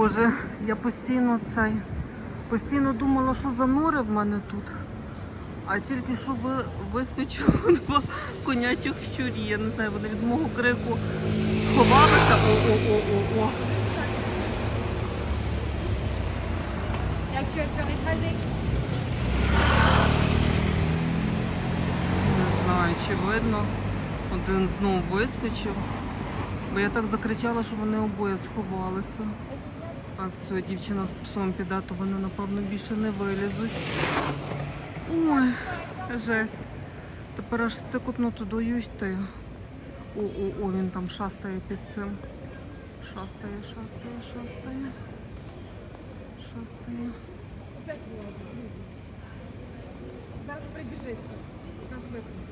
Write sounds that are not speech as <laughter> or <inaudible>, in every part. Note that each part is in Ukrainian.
Боже, я постійно цей. Постійно думала, що за нори в мене тут. А тільки що ви вискочило <laughs> два конячих щурі. Я не знаю, вони від мого крику сховалися. О-о-о-о-о. Не знаю, чи видно. Один знов вискочив. Бо я так закричала, що вони обоє сховалися. Все, дівчина з псом піде, то вони, напевно, більше не вилізуть. Ой, жесть. Тепер аж цикутно туди йти. О, о, о, він там шастає під цим. Шастає, шастає, шастає. Шастає. Опять вилазить. Зараз прибіжиться. Нас вискочить.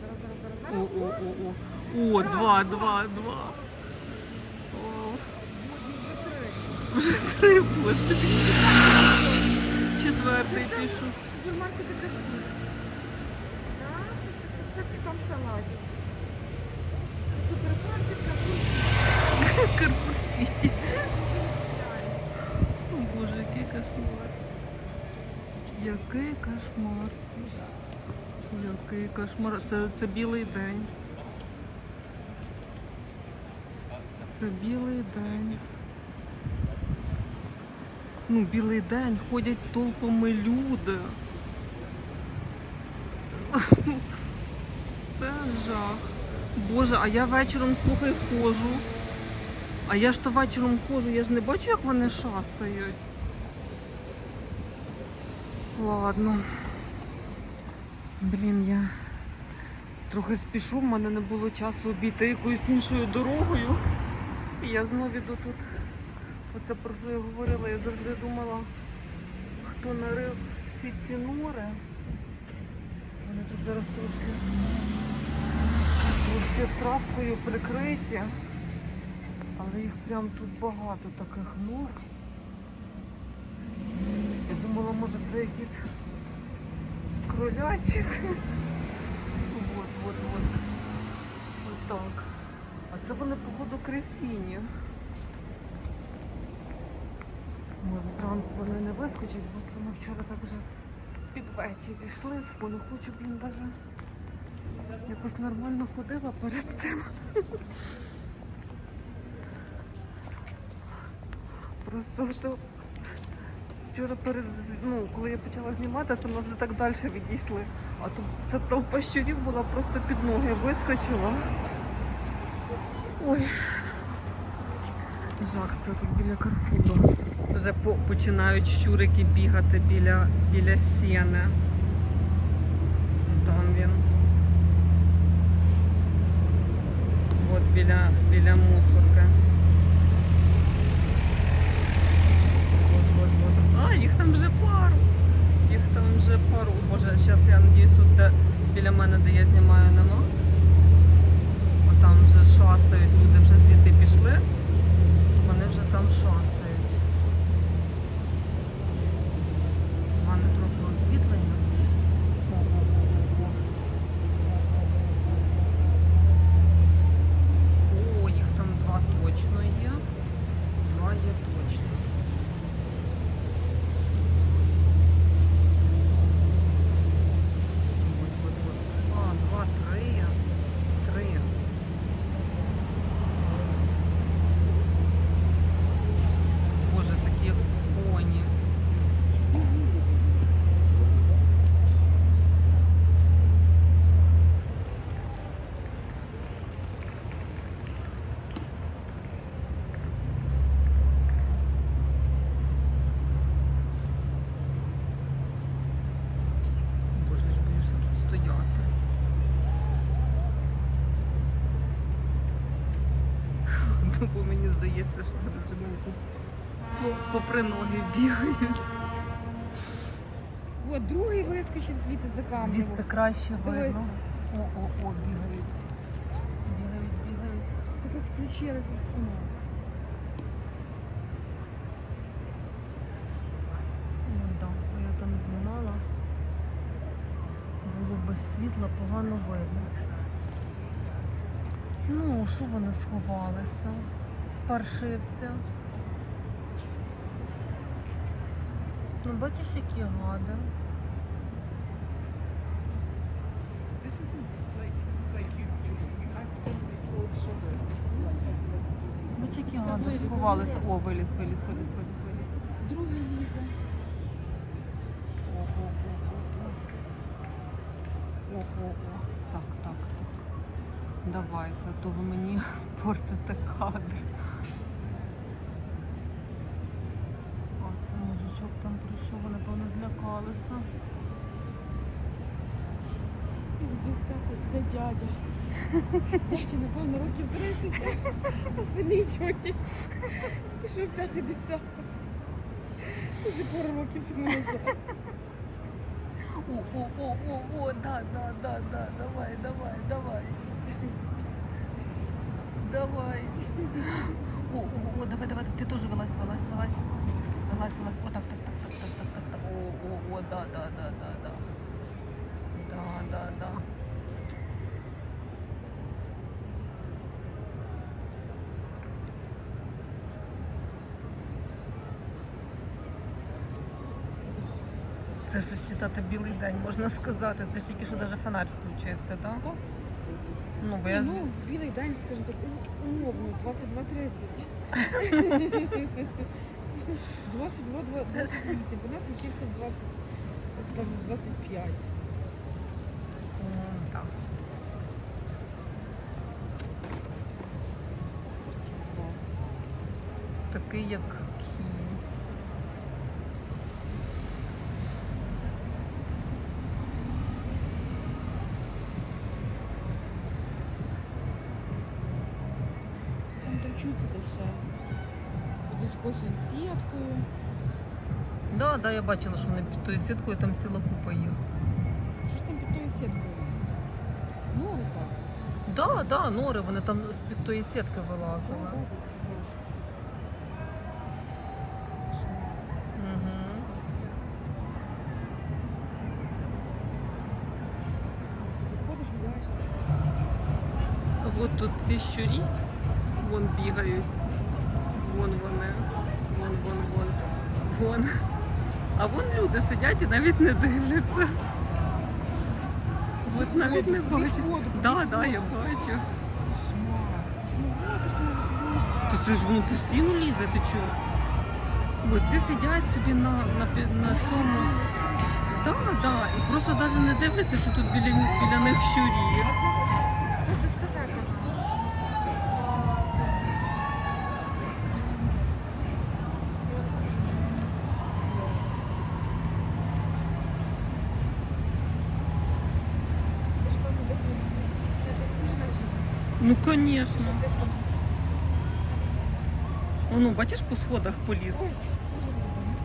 Зараз, зараз, зараз, О, зараз. о, о, о. О, два, два, два. О. Боже, їх вже три. Вже три боже. Четвертий пішов. Супермаркет і кафе. Так, там ще лазять. Супермаркет. Карпур світі. О боже, який кошмар. Який кошмар. Який кошмар. Це, це білий день. Це білий день. Ну, білий день, ходять толпами люди. Це жах. Боже, а я вечором, слухай, ходжу. А я ж то вечором ходжу, я ж не бачу, як вони шастають. Ладно. Блін, я трохи спішу, в мене не було часу обійти якоюсь іншою дорогою. І я знову іду тут. Оце про що я говорила, я завжди думала, хто нарив всі ці нори. Вони тут зараз трошки, трошки травкою прикриті. Але їх прям тут багато таких нор. Я думала, може це якісь кролячі. От, от, от. От так. А це вони, походу, кресіні. Може, зранку вони не вискочать, бо це ми вчора так вже під вечір йшли. Не хочу, блін, навіть якось нормально ходила перед тим. Просто то вчора перед ну, коли я почала знімати, то ми вже так далі відійшли. А тут ця толпа щурів була просто під ноги вискочила. Ой. Жах, це тут біля Карфуру. Вже по- починають щурики бігати біля, біля сіни. Там він. От біля, біля мусорки. От, от, от. А, їх там вже пару. Їх там вже пару. О, Боже, зараз я надіюсь, тут де, біля мене, де я знімаю, нема. О, там вже шастають, люди вже звідти пішли. Вони вже там шастають. У мене трохи освітлення. О, о, о, о, о. О, їх там два точно є. Два є точно. Вот, вот, вот. А, два, три. Три. Боже, такі коні. Боже, я ж боюся тут стояти. Ну, бо мені здається, що вони вже мені тут попри ноги бігають. От другий вискочив звідти за камнем. Звідси краще видно. О-о-о, бігають. Бігають, бігають. Таке включилося фоно. Ну да, бо я там знімала. Було без світла, погано видно. Ну, що вони сховалися? паршивця. Ну, бачиш, які гади. Бачиш, які гади сховалися. О, виліз, виліз, виліз, виліз, виліз. Другий лізе. Ого-го-го. Ого-го. Давайте, а то ви мені <laughs> портите кадр. А це мужичок там прийшов, напевно, злякалися. Я хотів сказати, де дядя. <laughs> Дядя, напевно, років 30, а самій тьоті. Пішов п'ятий десяток. Уже пару років тому назад. О, о, о, о, о, да, да, да, да, давай, давай, давай. Давай. О, о, о, давай, давай, ты тоже вылазь, вылазь, вылазь. Вылазь, вылазь. О, так, так, так, так, так, так, так, так. О, о, о, да, да, да, да. Да, да, да. Це ж читати білий день, можна сказати. Це ж тільки що навіть фонарь включився, так? Так. Ну, бо я Ну, білий день, скажімо так, умовно, 22.30. 22, 28. Вона включився в 20, насправді, 25. М, так. чи в 20. Такий, як кінь. Торчуться десь ще. Будуть косять сіткою. Да, да, я бачила, що вони під тою сіткою там ціла купа їх. Що ж там під тою сіткою? Море так. Да, да, нори, вони там з-під тої сітки вилазили. да, ти так. Кошмар. Угу. Ти ходиш, гуляєш. От тут ці щурі вон бігають. Вон вони. Вон, вон, вон. Вон. А вон люди сидять і навіть не дивляться. От навіть не бачать. Да, да, я бачу. Кошмар. Це ж воно постійно лізе, ти чого? Бо ці сидять собі на, на, на цьому. Так, да, да. І просто навіть не дивляться, що тут біля, біля них щурі. Це дискотека. Ти ж певно десь не так Ну. Що ти бачиш, по сходах поліз.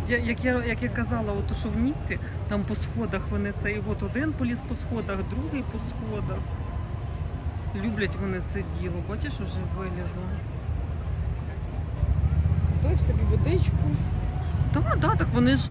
Я, як, я, як я казала, от, що в Ніці, там по сходах вони це, і от один поліз по сходах, другий по сходах. Люблять вони це діло, бачиш, уже вилізло. Пив собі водичку. Так, да, так вони ж